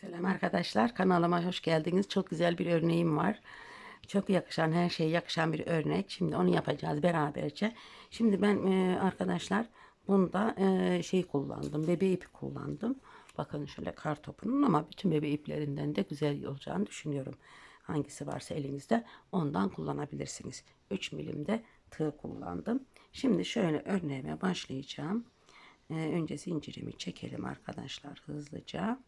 Selam arkadaşlar kanalıma hoş geldiniz. Çok güzel bir örneğim var. Çok yakışan her şeye yakışan bir örnek. Şimdi onu yapacağız beraberce. Şimdi ben e, arkadaşlar bunda e, şey kullandım. Bebe ipi kullandım. Bakın şöyle kar topunun ama bütün bebe iplerinden de güzel olacağını düşünüyorum. Hangisi varsa elinizde ondan kullanabilirsiniz. 3 milimde tığ kullandım. Şimdi şöyle örneğime başlayacağım. Ee, önce zincirimi çekelim arkadaşlar hızlıca.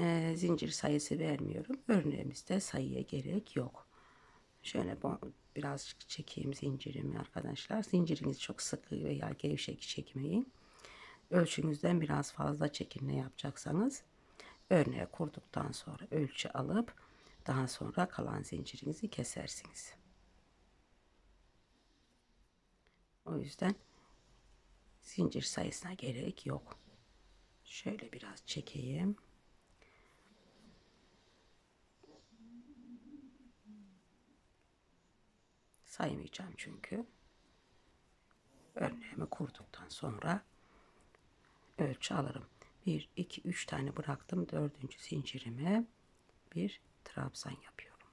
Ee, zincir sayısı vermiyorum. Örneğimizde sayıya gerek yok. Şöyle birazcık çekeyim zincirimi arkadaşlar. Zinciriniz çok sıkı veya gevşek çekmeyin. Ölçünüzden biraz fazla çekin ne yapacaksanız. Örneğe kurduktan sonra ölçü alıp daha sonra kalan zincirinizi kesersiniz. O yüzden zincir sayısına gerek yok. Şöyle biraz çekeyim. Saymayacağım çünkü. Örneğimi kurduktan sonra ölçü alırım. 1, 2, 3 tane bıraktım. Dördüncü zincirime bir trabzan yapıyorum.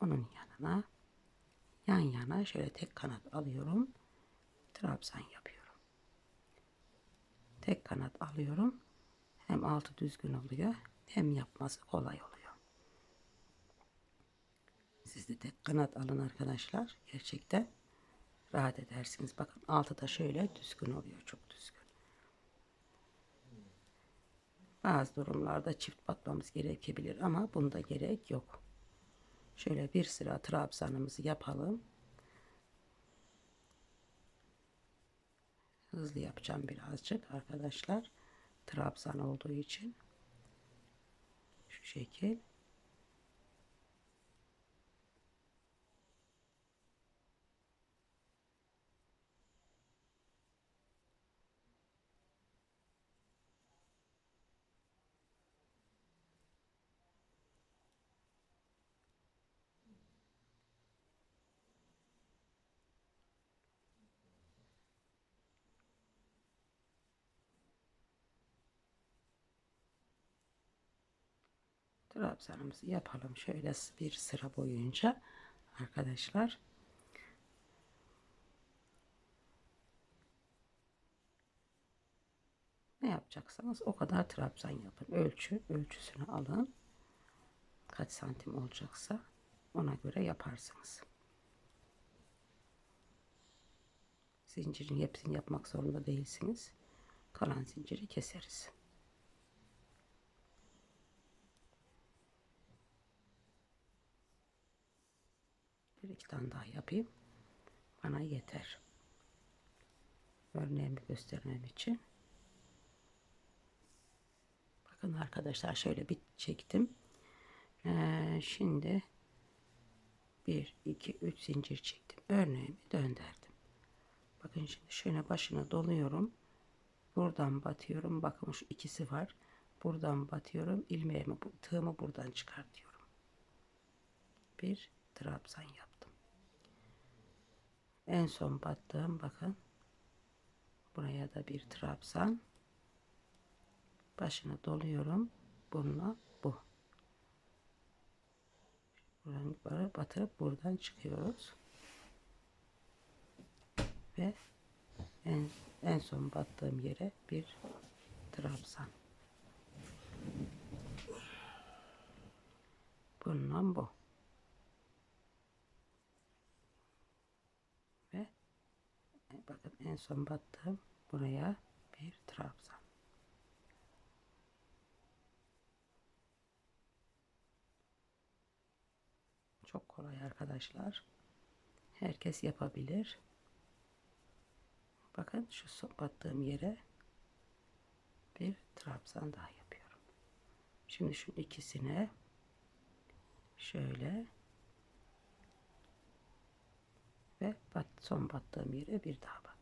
Onun yanına yan yana şöyle tek kanat alıyorum. Trabzan yapıyorum. Tek kanat alıyorum. Hem altı düzgün oluyor hem yapması kolay oluyor. Siz de tek kanat alın arkadaşlar. Gerçekten rahat edersiniz. Bakın altı da şöyle düzgün oluyor. Çok düzgün. Bazı durumlarda çift batmamız gerekebilir ama bunda gerek yok. Şöyle bir sıra trabzanımızı yapalım. Hızlı yapacağım birazcık arkadaşlar. Trabzan olduğu için. Şu şekil. Trabzanımızı yapalım şöyle bir sıra boyunca arkadaşlar. Ne yapacaksanız o kadar trabzan yapın. Ölçü ölçüsünü alın. Kaç santim olacaksa ona göre yaparsınız. Zincirin hepsini yapmak zorunda değilsiniz. Kalan zinciri keseriz iki tane daha yapayım. Bana yeter. Örneğimi göstermem için. Bakın arkadaşlar şöyle bir çektim. Ee, şimdi bir iki üç zincir çektim. Örneğimi döndürdüm. Bakın şimdi şöyle başına doluyorum. Buradan batıyorum. Bakın şu ikisi var. Buradan batıyorum. ilmeğimi, tığımı buradan çıkartıyorum. Bir trabzan yap en son battığım bakın. Buraya da bir trabzan. Başını doluyorum. Bununla bu. Buradan batırıp buradan çıkıyoruz. Ve en, en son battığım yere bir trabzan. Bununla bu bakın en son battım buraya bir trabzan. Çok kolay arkadaşlar. Herkes yapabilir. Bakın şu battığım yere bir trabzan daha yapıyorum. Şimdi şu ikisine şöyle ve bat, son battığım yere bir daha battım.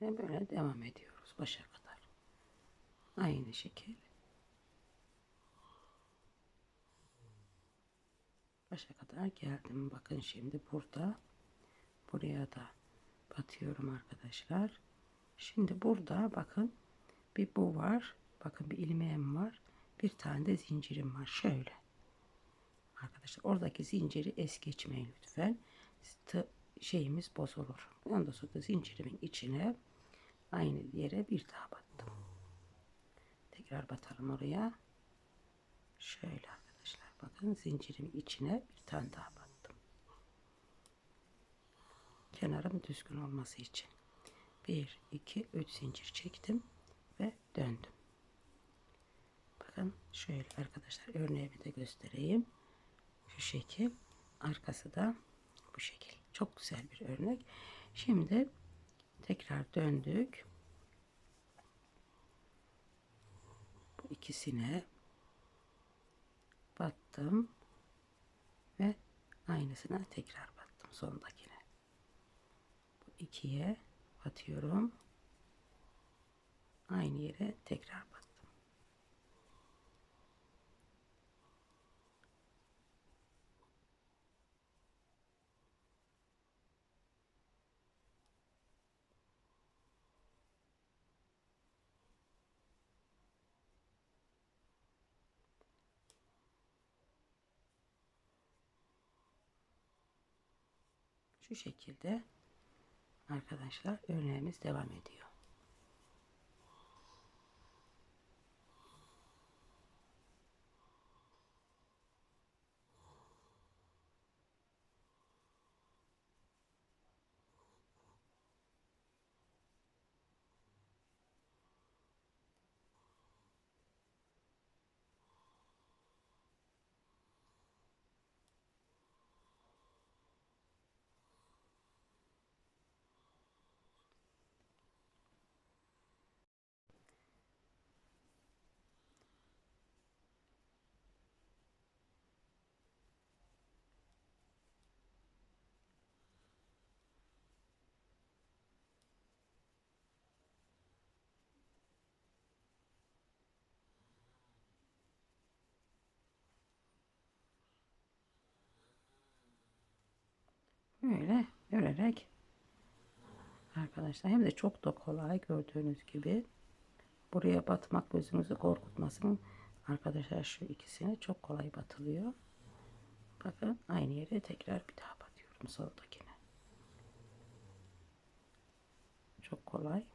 Ve böyle devam ediyoruz başa kadar. Aynı şekil. Başa kadar geldim. Bakın şimdi burada buraya da batıyorum arkadaşlar. Şimdi burada bakın bir bu var. Bakın bir ilmeğim var. Bir tane de zincirim var. Şöyle. Arkadaşlar oradaki zinciri es geçmeyin lütfen. Şeyimiz bozulur. Ondan sonra zincirimin içine aynı yere bir daha battım. Tekrar batalım oraya. Şöyle arkadaşlar bakın zincirimin içine bir tane daha battım. Kenarım düzgün olması için. 1 2 3 zincir çektim ve döndüm. Bakın şöyle arkadaşlar örneğimi de göstereyim. Şu şekil. Arkası da bu şekil. Çok güzel bir örnek. Şimdi tekrar döndük. Bu ikisine battım ve aynısına tekrar battım sondakine. Bu ikiye batıyorum. Aynı yere tekrar battım. Şu şekilde arkadaşlar örneğimiz devam ediyor. Böyle örerek arkadaşlar hem de çok da kolay gördüğünüz gibi. Buraya batmak gözünüzü korkutmasın. Arkadaşlar şu ikisine çok kolay batılıyor. Bakın aynı yere tekrar bir daha batıyorum soldakine. Çok kolay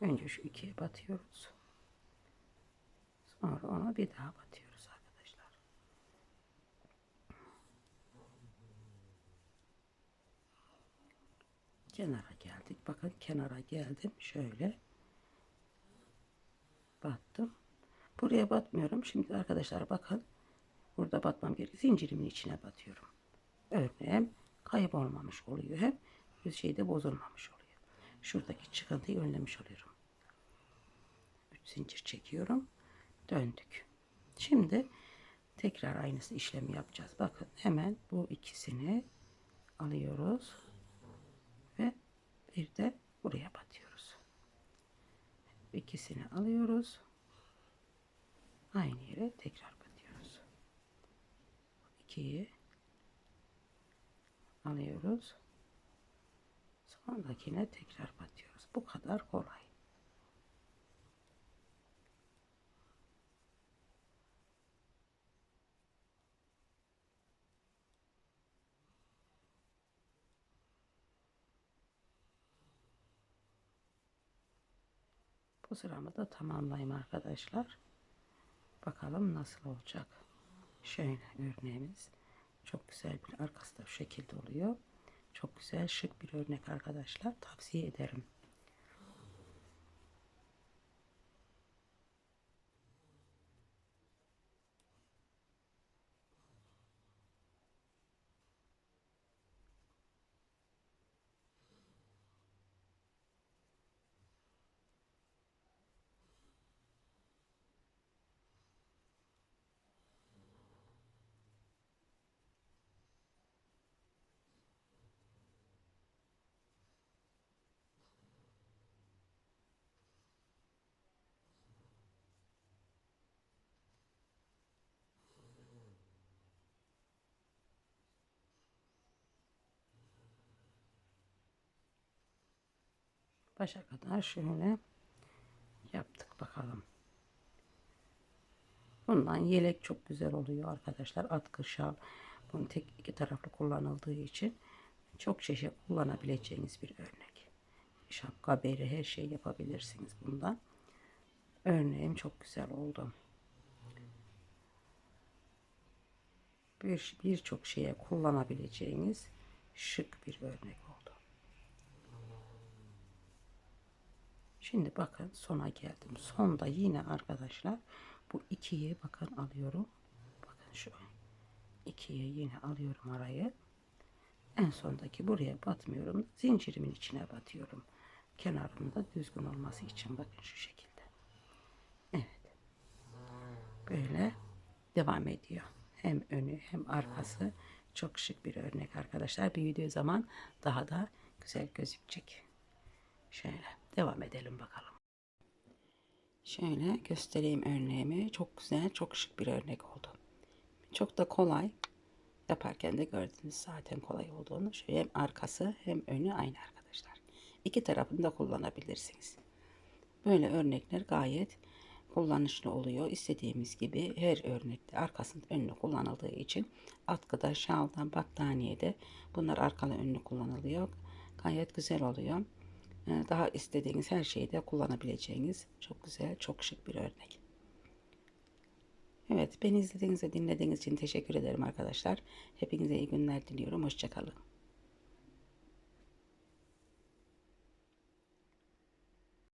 önce şu ikiye batıyoruz sonra ona bir daha batıyoruz arkadaşlar kenara geldik. Bakın kenara geldim. Şöyle battım. Buraya batmıyorum. Şimdi arkadaşlar bakın. Burada batmam gerekiyor. Zincirimin içine batıyorum. Örneğin kaybolmamış oluyor. Hem bir şeyde bozulmamış oluyor. Şuradaki çıkıntıyı önlemiş oluyorum. 3 zincir çekiyorum. Döndük. Şimdi tekrar aynısı işlemi yapacağız. Bakın hemen bu ikisini alıyoruz ve bir de buraya batıyoruz. İkisini alıyoruz. Aynı yere tekrar batıyoruz. İkiyi alıyoruz. Sondakine tekrar batıyoruz. Bu kadar kolay. Bu sıramı da tamamlayayım arkadaşlar. Bakalım nasıl olacak. Şöyle örneğimiz. Çok güzel bir arkası da şu şekilde oluyor. Çok güzel şık bir örnek arkadaşlar. Tavsiye ederim. Başa kadar şöyle yaptık bakalım. Bundan yelek çok güzel oluyor arkadaşlar. Atkı şal. Bunun tek iki taraflı kullanıldığı için çok çeşit kullanabileceğiniz bir örnek. Şapka, beri her şey yapabilirsiniz bundan. Örneğim çok güzel oldu. Bir birçok şeye kullanabileceğiniz şık bir örnek oldu. Şimdi bakın sona geldim. Sonda yine arkadaşlar bu ikiyi bakın alıyorum. Bakın şu ikiye yine alıyorum arayı. En sondaki buraya batmıyorum. Zincirimin içine batıyorum. Kenarında düzgün olması için bakın şu şekilde. Evet. Böyle devam ediyor. Hem önü hem arkası çok şık bir örnek arkadaşlar. Büyüdüğü zaman daha da güzel gözükecek. Şöyle devam edelim bakalım. Şöyle göstereyim örneğimi. Çok güzel, çok şık bir örnek oldu. Çok da kolay. Yaparken de gördünüz zaten kolay olduğunu. Şöyle hem arkası hem önü aynı arkadaşlar. İki tarafını da kullanabilirsiniz. Böyle örnekler gayet kullanışlı oluyor. İstediğimiz gibi her örnekte arkasında önlü kullanıldığı için atkıda, şalda, battaniyede bunlar arkalı önlü kullanılıyor. Gayet güzel oluyor. Ee, Daha istediğiniz her şeyi de kullanabileceğiniz çok güzel, çok şık bir örnek. Evet, beni izlediğiniz ve dinlediğiniz için teşekkür ederim arkadaşlar. Hepinize iyi günler diliyorum. Hoşçakalın.